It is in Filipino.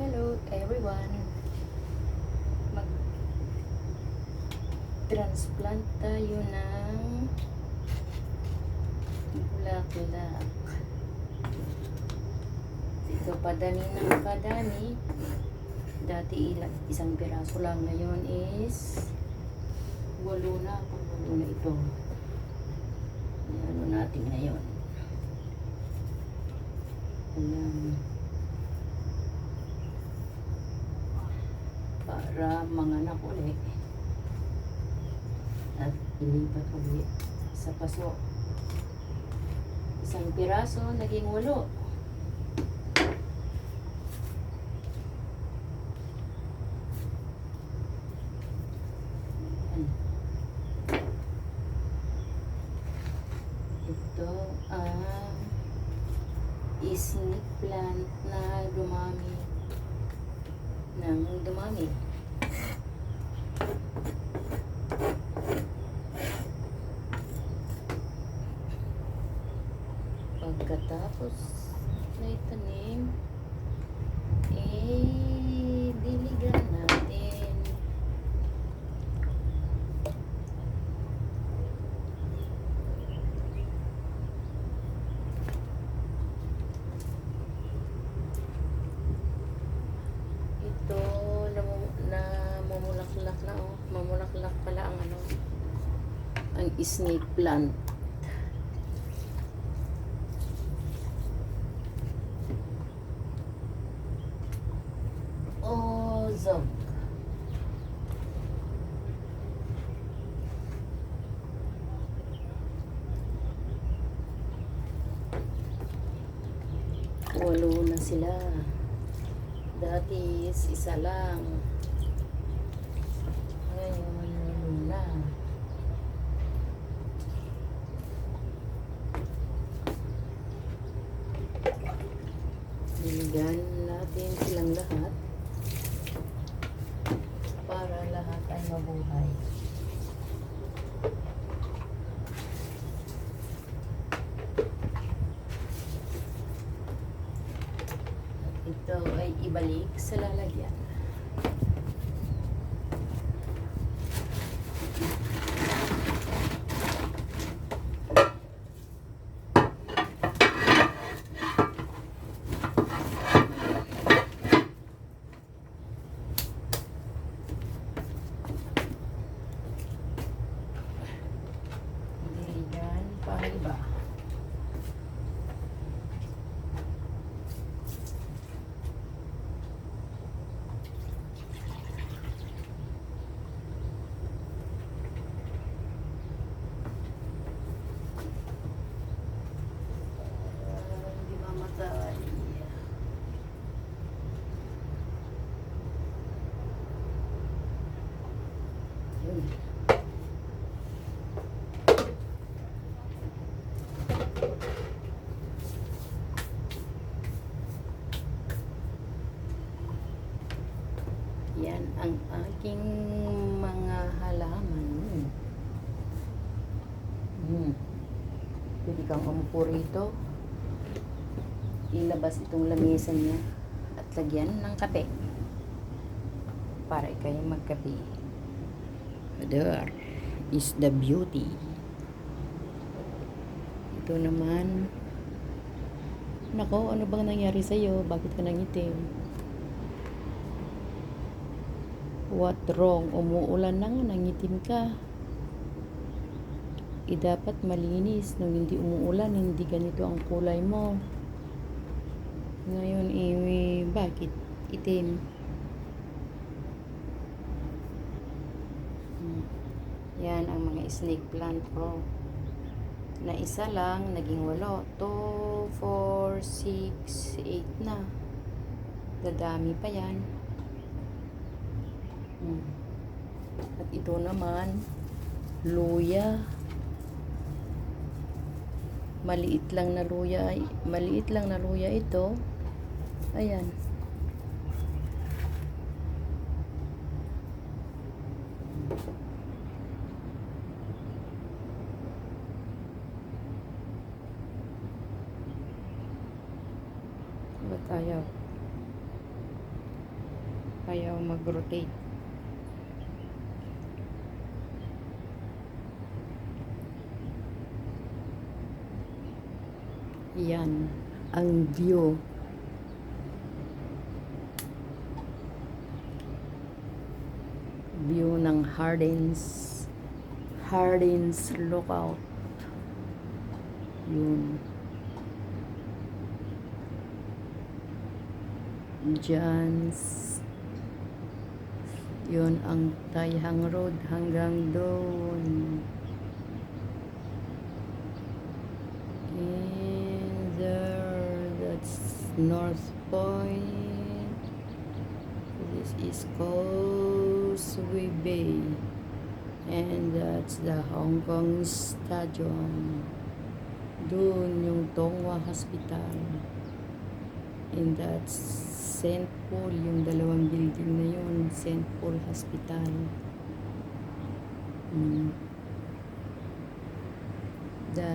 Hello everyone. Mag transplant tayo ng bulaklak. Ito padami ng padami. Dati ilang, isang piraso lang. Ngayon is walo na. Pang walo na ito. Ano natin ngayon. Ayan. Para manganak ulit at ilipat ulit sa paso. Isang piraso, naging walo. Ito ang snake plant na dumami ng dumami. Pagkatapos na itanim, eh, diligan natin. Ito, na mamulaklak na oh. Mamulaklak pala ang ano, ang snake plant. Ozone. Walo na sila. Dati is isa lang. Ngayon, walo na. Niligan natin silang lahat para ay mabuhay. Ito ay ibalik sa lalagyan. Niligan pa iba. Ah, Hindi mamatay. Yun. Yan ang aking mga halaman. Hmm. Pwede kang umupo rito. Ilabas itong lamesa niya at lagyan ng kape. Para kayo magkape. There is the beauty. Ito naman. Nako, ano bang nangyari sa'yo? Bakit ka nangitim? What wrong? Umuulan na nga, nangitim ka. Eh, dapat malinis. Nung hindi umuulan, hindi ganito ang kulay mo. Ngayon, eh, bakit itim? Yan ang mga snake plant ko. Na isa lang, naging walo. 2, 4, 6, 8 na. Dadami pa yan. At ito naman, luya. Maliit lang na luya, maliit lang na luya ito. Ayan. Ba't ayaw? Ayaw mag-rotate. Yan ang view. View ng Hardins Hardins Lookout. Yun. Diyan. Yun ang Tayhang Road hanggang doon. And there, that's North Point. This is Causeway Bay. And that's the Hong Kong Stadium. Doon yung Tongwa Hospital. And that's St. Paul, yung dalawang building na yun, St. Paul Hospital. Mm. The